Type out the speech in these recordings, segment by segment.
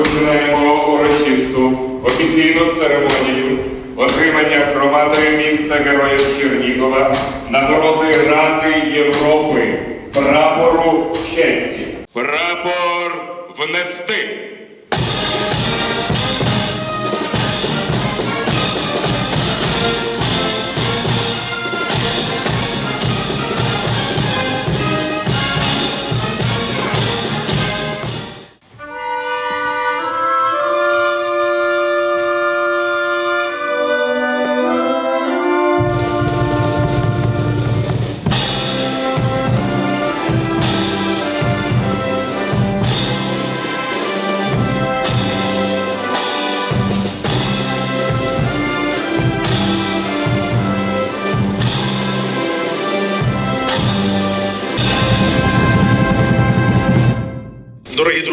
Розпочинаємо урочисту офіційну церемонію отримання громадою міста Героїв Чернігова нагороди Ради Європи прапору честі. Прапор внести.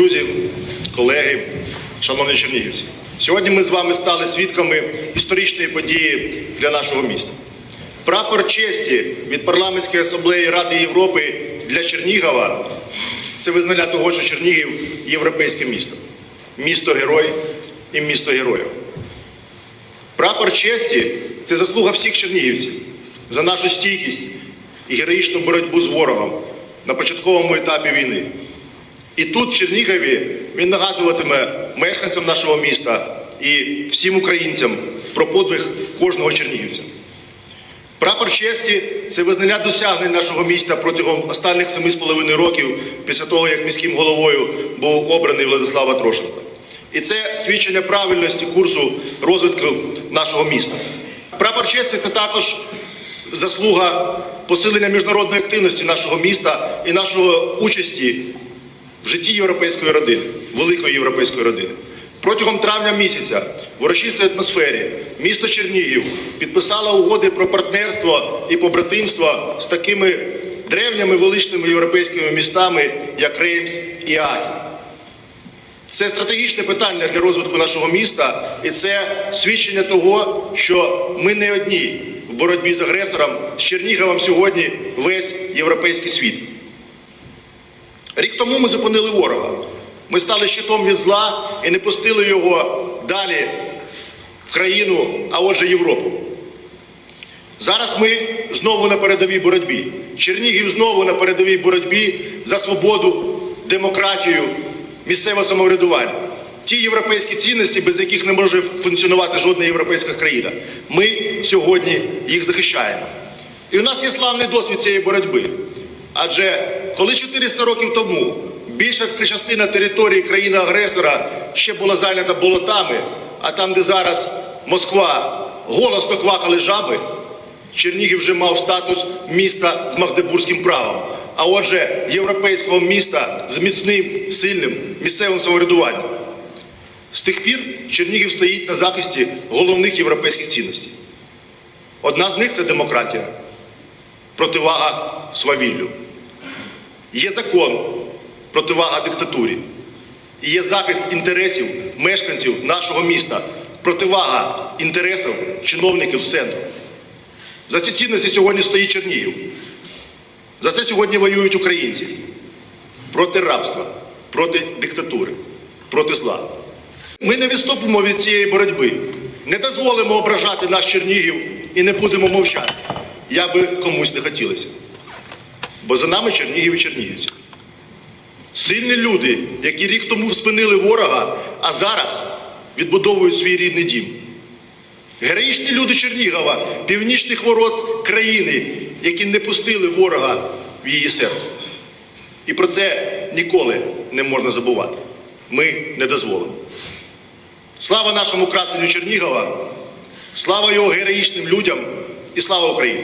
Друзі, колеги, шановні чернігівці, сьогодні ми з вами стали свідками історичної події для нашого міста. Прапор честі від парламентської асамблеї Ради Європи для Чернігова це визнання того, що Чернігів європейське місто, місто герой і місто героїв. Прапор честі це заслуга всіх чернігівців за нашу стійкість і героїчну боротьбу з ворогом на початковому етапі війни. І тут, в Чернігові, він нагадуватиме мешканцям нашого міста і всім українцям про подвиг кожного чернігівця. Прапор честі це визнання досягнень нашого міста протягом останніх семи з половиною років після того, як міським головою був обраний Владислава Трошенко. І це свідчення правильності курсу розвитку нашого міста. Прапор честі це також заслуга посилення міжнародної активності нашого міста і нашої участі в житті європейської родини, великої європейської родини. Протягом травня місяця в урочистій атмосфері місто Чернігів підписало угоди про партнерство і побратимство з такими древніми величними європейськими містами, як Реймс і Агі. Це стратегічне питання для розвитку нашого міста, і це свідчення того, що ми не одні в боротьбі з агресором з Черніговом сьогодні весь європейський світ. Рік тому ми зупинили ворога. Ми стали щитом від зла і не пустили його далі в країну, а отже Європу. Зараз ми знову на передовій боротьбі. Чернігів знову на передовій боротьбі за свободу, демократію, місцеве самоврядування. Ті європейські цінності, без яких не може функціонувати жодна європейська країна. Ми сьогодні їх захищаємо. І у нас є славний досвід цієї боротьби. Адже коли 400 років тому більша частина території країни-агресора ще була зайнята болотами, а там, де зараз Москва голосно квакали жаби, Чернігів вже мав статус міста з магдебурзьким правом, а отже, європейського міста з міцним, сильним місцевим самоврядуванням. З тих пір Чернігів стоїть на захисті головних європейських цінностей. Одна з них це демократія, противага свавіллю. Є закон, противага диктатурі. Є захист інтересів мешканців нашого міста, противага інтересів чиновників з центру. За ці цінності сьогодні стоїть Чернігів. За це сьогодні воюють українці проти рабства, проти диктатури, проти зла. Ми не відступимо від цієї боротьби, не дозволимо ображати наш Чернігів і не будемо мовчати, як би комусь не хотілося. Бо за нами Чернігів і Чернігівці. Сильні люди, які рік тому спинили ворога, а зараз відбудовують свій рідний дім. Героїчні люди Чернігова, північних ворот країни, які не пустили ворога в її серце. І про це ніколи не можна забувати. Ми не дозволимо. Слава нашому красенню Чернігова, слава його героїчним людям і слава Україні!